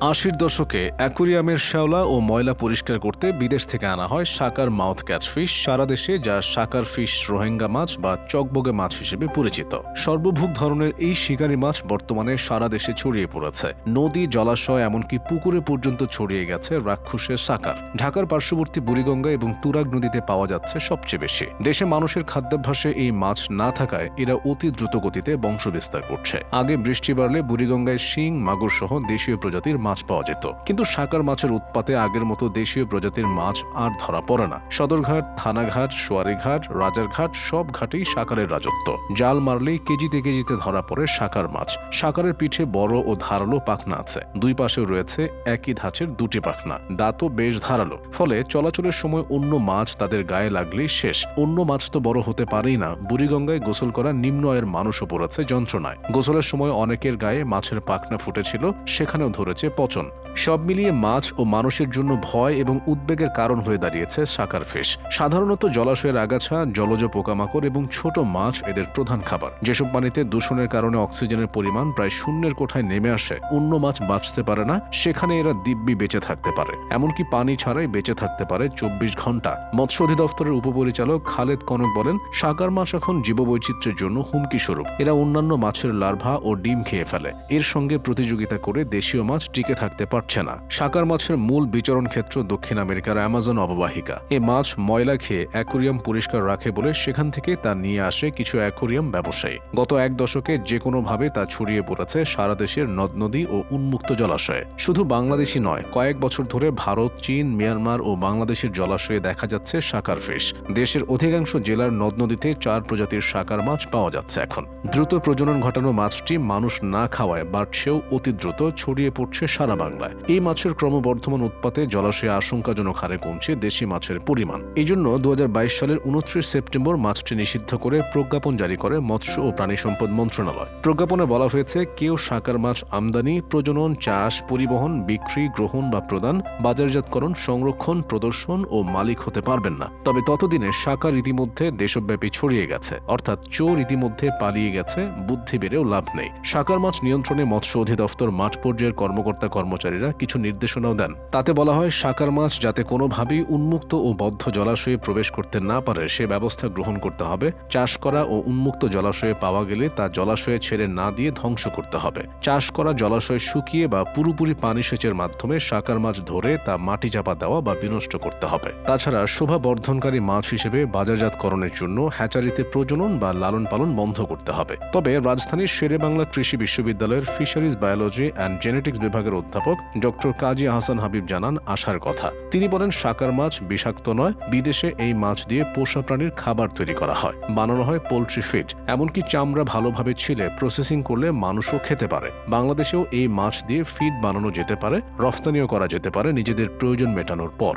আশির দশকে অ্যাকুরিয়ামের শ্যাওলা ও ময়লা পরিষ্কার করতে বিদেশ থেকে আনা হয় সাকার মাউথ ক্যাটফিশ সারা দেশে, যা সাকার ফিশ, রোহিঙ্গা মাছ বা চকবগে মাছ হিসেবে পরিচিত। সর্বভূক ধরনের এই শিকারি মাছ বর্তমানে সারা দেশে ছড়িয়ে পড়েছে। নদী, জলাশয়, এমনকি পুকুরে পর্যন্ত ছড়িয়ে গেছে রাক্ষসের সাকার ঢাকার পার্শ্ববর্তী বুড়িগঙ্গা এবং তুরাগ নদীতে পাওয়া যাচ্ছে সবচেয়ে বেশি। দেশে মানুষের খাদ্যাভ্যাসে এই মাছ না থাকায় এরা অতি দ্রুত গতিতে বংশবিস্তার করছে। আগে বৃষ্টি বাড়লে বুড়িগঙ্গায় শিং, মাগুর সহ দেশীয় প্রজাতির মাছ পাওয়া যেত। কিন্তু সাকার মাছের উৎপাতে আগের মতো দেশীয় প্রজাতির মাছ আর ধরা পড়ে না। সদরঘাট, থানাঘাট, সোয়ারিঘাট, রাজারঘাট সব ঘাটেই সাকারের রাজত্ব। জাল মারলেই কেজিতে কেজিতে ধরা পড়ে সাকার মাছ। সাকারের পিঠে বড় ও ধারালো পাখনা আছে। দুই পাশে রয়েছে একই ধাঁচের দুটি পাখনা। দাঁতও বেশ ধারালো। ফলে চলাচলের সময় অন্য মাছ তাদের গায়ে লাগলেই শেষ। অন্য মাছ তো বড় হতে পারেই না। বুড়িগঙ্গায় গোসল করা নিম্ন আয়ের মানুষও পড়েছে যন্ত্রণায়। গোসলের সময় অনেকের গায়ে মাছের পাখনা ফুটেছিল, সেখানেও ধরেছে পচন। সব মিলিয়ে মাছ ও মানুষের জন্য ভয় এবং উদ্বেগের কারণ হয়ে দাঁড়িয়েছে সাকার ফিশ। সাধারণত জলাশয়ের আগাছা, জলজ পোকামাকড় এবং ছোট মাছ এদের প্রধান খাবার। যেসব পানিতে দূষণের কারণে অক্সিজেনের পরিমাণ প্রায় শূন্যের কোঠায় নেমে আসে। অন্য মাছ বাঁচতে পারে না, সেখানে এরা দিব্যি বেঁচে থাকতে পারে। এমনকি পানি ছাড়াই বেঁচে থাকতে পারে চব্বিশ ঘণ্টা মৎস্য অধিদপ্তরের উপপরিচালক খালেদ কনক বলেন সাকার মাছ এখন জীববৈচিত্র্যের জন্য হুমকি স্বরূপ এরা অন্যান্য মাছের লার্ভা ও ডিম খেয়ে ফেলে। এর সঙ্গে প্রতিযোগিতা করে দেশীয় মাছ টিকে থাকতে পারছে না। সাকার মাছের মূল বিচরণ ক্ষেত্র দক্ষিণ আমেরিকার অ্যামাজন অববাহিকা। এ মাছ ময়লা খেয়ে অ্যাকোরিয়াম পরিষ্কার রাখে বলে সেখান থেকে তা নিয়ে আসে কিছু অ্যাকোরিয়াম ব্যবসায়ী। গত এক দশকে যে কোনোভাবে তা ছড়িয়ে পড়েছে সারা দেশের নদ নদী ও উন্মুক্ত জলাশয়ে। শুধু বাংলাদেশই নয়, কয়েক বছর ধরে ভারত, চীন, মিয়ানমার ও বাংলাদেশের জলাশয়ে দেখা যাচ্ছে সাকার ফিশ। দেশের অধিকাংশ জেলার নদ নদীতে চার প্রজাতির সাকার মাছ পাওয়া যাচ্ছে এখন। দ্রুত প্রজনন ঘটানো মাছটি মানুষ না খাওয়ায় বাড়ছেও অতি দ্রুত ছড়িয়ে পড়ছে সারা বাংলায়। এই মাছের ক্রমবর্ধমান উৎপাতে জলাশয়ে আশঙ্কাজনক হারে কমছে দেশি মাছের পরিমাণ। এই জন্য দু সালের উনত্রিশ সেপ্টেম্বর মাছটি নিষিদ্ধ করে প্রজ্ঞাপন জারি করে মৎস্য ও প্রাণী সম্পদ মন্ত্রণালয়। প্রজ্ঞাপনে বলা হয়েছে, কেউ সাকার মাছ আমদানি, প্রজনন, চাষ, পরিবহন, বিক্রি, গ্রহণ বা প্রদান, বাজারজাতকরণ, সংরক্ষণ, প্রদর্শন ও মালিক হতে পারবেন না। তবে ততদিনে সাকার ইতিমধ্যে দেশব্যাপী ছড়িয়ে গেছে। অর্থাৎ চোর ইতিমধ্যে পালিয়ে গেছে, বুদ্ধি বেড়েও লাভ নেই। সাকার মাছ নিয়ন্ত্রণে মৎস্য অধিদপ্তর মাঠ পর্যায়ের কর্মকর্তা কর্মচারীরা কিছু নির্দেশনাও দেন। তাতে বলা হয় সাকার মাছ যাতে কোনোভাবেই উন্মুক্ত ও বদ্ধ জলাশয়ে প্রবেশ করতে না পারে, সে ব্যবস্থা গ্রহণ করতে হবে। চাষ করা ও উন্মুক্ত জলাশয়ে পাওয়া গেলে তা জলাশয়ে ছেড়ে না দিয়ে ধ্বংস করতে হবে। চাষ করা জলাশয় শুকিয়ে বা পুরোপুরি পানি সেচের মাধ্যমে সাকার মাছ ধরে তা মাটি চাপা দেওয়া বা বিনষ্ট করতে হবে। তাছাড়া শোভা বর্ধনকারী মাছ হিসেবে বাজারজাতকরণের জন্য হ্যাচারিতে প্রজনন বা লালন পালন বন্ধ করতে হবে। তবে রাজধানীর শেরে বাংলা কৃষি বিশ্ববিদ্যালয়ের ফিশারিজ বায়োলজি অ্যান্ড জেনেটিক্স বিভাগের অধ্যাপক ডক্টর কাজী আহসান হাবিব জানান আশার কথা। তিনি বলেন সাকার মাছ বিষাক্ত নয়, বিদেশে এই মাছ দিয়ে পোষা প্রাণীর খাবার তৈরি করা হয়, বানানো হয় পোলট্রি ফিড, এমনকি চামড়া ভালোভাবে ছিলে প্রসেসিং করলে মানুষও খেতে পারে। বাংলাদেশেও এই মাছ দিয়ে ফিড বানানো যেতে পারে, রফতানিও করা যেতে পারে নিজেদের প্রয়োজন মেটানোর পর।